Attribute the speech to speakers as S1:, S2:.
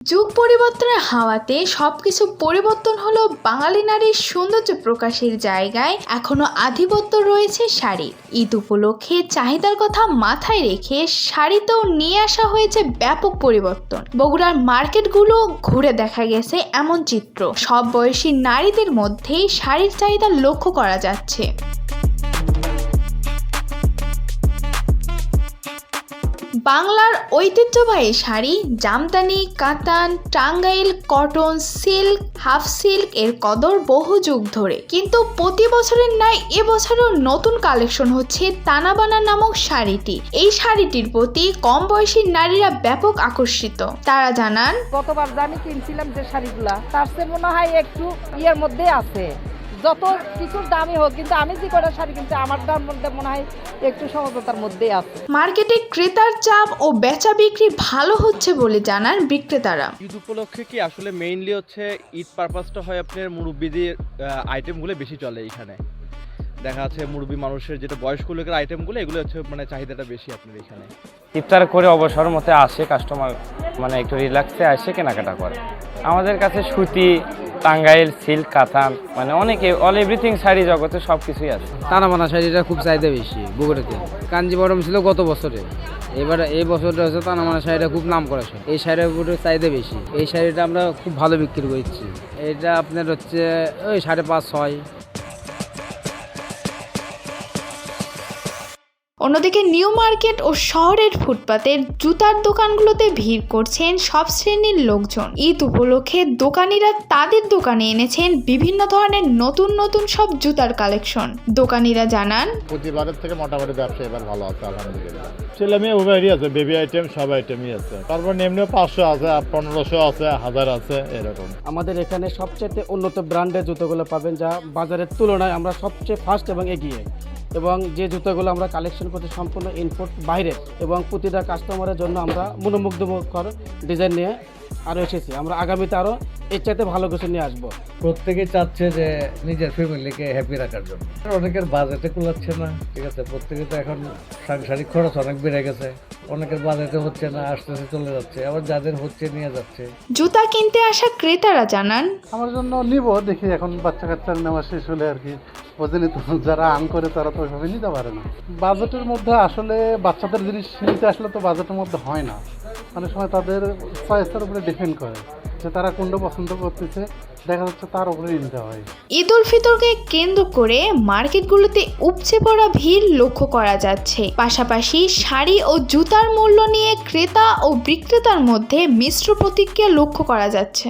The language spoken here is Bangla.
S1: যুগ পরিবর্তনের হাওয়াতে সবকিছু পরিবর্তন হলো বাঙালি নারীর সৌন্দর্য প্রকাশের জায়গায়। এখনও আধিপত্য রয়েছে শাড়ির ঈদ উপলক্ষে চাহিদার কথা মাথায় রেখে শাড়িতেও নিয়ে আসা হয়েছে ব্যাপক পরিবর্তন। বগুড়ার মার্কেটগুলো ঘুরে দেখা গেছে এমন চিত্র। সব বয়সী নারীদের মধ্যেই শাড়ির চাহিদা লক্ষ্য করা যাচ্ছে। বাংলার ঐতিহ্যবাহী sari Jamdani, Katan, Tangail, cotton, silk, half silk এর কদর বহু যুগ ধরে। কিন্তু প্রতি বছরের ন্যায় এবছরও নতুন কালেকশন হচ্ছে তানাবানা নামক শাড়িটি। এই শাড়িটির প্রতি কম বয়সী নারীরা ব্যাপক আকর্ষিত। তারা জানান,
S2: গতবার আমি কিনছিলাম যে শাড়িগুলা, তার মনে হয় একটু ইয়ের মধ্যে আছে। যত কিছুর দামই হোক কিন্তু আমি যে কটা শাড়ি কিনছি আমার দাম মধ্যে মনে হয় একটু সহজতার মধ্যেই আছে।
S1: মার্কেটে ক্রেতার চাপ ও বেচা বিক্রি ভালো হচ্ছে বলে জানান বিক্রেতারা।
S3: ঈদ উপলক্ষে কি আসলে মেইনলি হচ্ছে ঈদ পারপাসটা হয় আপনার মুরব্বীদের আইটেমগুলো বেশি চলে এখানে? দেখা যাচ্ছে মুরব্বী মানুষের যেটা বয়স্ক লোকের আইটেমগুলো এগুলো হচ্ছে মানে চাহিদাটা বেশি আপনার এখানে।
S4: ইফতার করে অবসর মতে আসে কাস্টমার মানে একটু রিল্যাক্সে আসে কেনাকাটা করে। আমাদের কাছে সুতি টাঙ্গাইল, সিল্ক কাতান মানে অনেকে অল এভরিথিং শাড়ি জগতে সব কিছুই আছে।
S5: তানাবানা শাড়িটা খুব চাহিদা বেশি বগুড়াতে কাঞ্জিবরম ছিল গত বছরে। এবার এই বছরটা হচ্ছে তানাবানা শাড়িটা খুব নাম করা এই শাড়ির উপরে চাহিদা বেশি। এই শাড়িটা আমরা খুব ভালো বিক্রি করছি। এটা আপনার হচ্ছে, ওই সাড়ে পাঁচ, ছয়।
S1: অন্যদিকে নিউ মার্কেট ও শহরের ফুটপাতের জুতার দোকানগুলোতে ভিড় করছেন সব শ্রেণির লোকজন। ঈদ উপলক্ষে দোকানিরা তাদের দোকানে এনেছেন বিভিন্ন ধরনের নতুন নতুন সব জুতার কালেকশন। দোকানিরা জানান
S6: প্রতিবারের থেকে মোটামুটি ব্যবসা এবার ভালো আছে আলহামদুলিল্লাহ। ছেলে মেয়ে উভয়েরই আছে বেবি আইটেম সব আইটেমই আছে। তারপর এমনিও পাঁচশো আছে পনেরোশো আছে হাজার আছে এরকম।
S7: আমাদের এখানে সবচেয়ে উন্নত ব্র্যান্ডের জুতোগুলো পাবেন যা বাজারের তুলনায় আমরা সবচেয়ে ফার্স্ট এবং এগিয়ে। এবং যে জুতোগুলো আমরা কালেকশন করছি সম্পূর্ণ ইনপুট বাইরের এবং প্রতিটা কাস্টমারের জন্য আমরা মনোমুগ্ধকর ডিজাইন নিয়ে আরও এসেছি। আমরা আগামীতে আরও এর চাইতে ভালো কিছু নিয়ে আসব।
S8: প্রত্যেকে চাচ্ছে যে নিজের ফ্যামিলিকে হ্যাপি রাখার জন্য। অনেকের বাজেটে কুলাচ্ছে না ঠিক আছে? প্রত্যেকে তো এখন সাংসারিক খরচ অনেক বেড়ে গেছে। অনেকের বাজেটে হচ্ছে না আসতেছে চলে যাচ্ছে। আবার যাদের হচ্ছে নিয়ে যাচ্ছে।
S1: জুতা কিনতে আসা ক্রেতারা জানান
S9: আমার জন্য নিব দেখি এখন বাচ্চা কাচ্চার নেওয়া শেষ হলে আর কি। বোঝেনি তো যারা আং করে তারা তো ওইভাবে নিতে পারে না। বাজেটের মধ্যে আসলে বাচ্চাদের জিনিস নিতে আসলে তো বাজেটের মধ্যে হয় না। অনেক সময় তাদের চয়েসের উপরে ডিপেন্ড করে যে তারা কোনটা পছন্দ করতেছে, দেখা যাচ্ছে তার উপরে নিতে হয়।
S1: ঈদ উল ফিতরকে কেন্দ্র করে মার্কেটগুলোতে উপচে পড়া ভিড় লক্ষ্য করা যাচ্ছে। পাশাপাশি শাড়ি ও জুতার মূল্য নিয়ে ক্রেতা ও বিক্রেতার মধ্যে মিশ্র প্রতিক্রিয়া লক্ষ্য করা যাচ্ছে।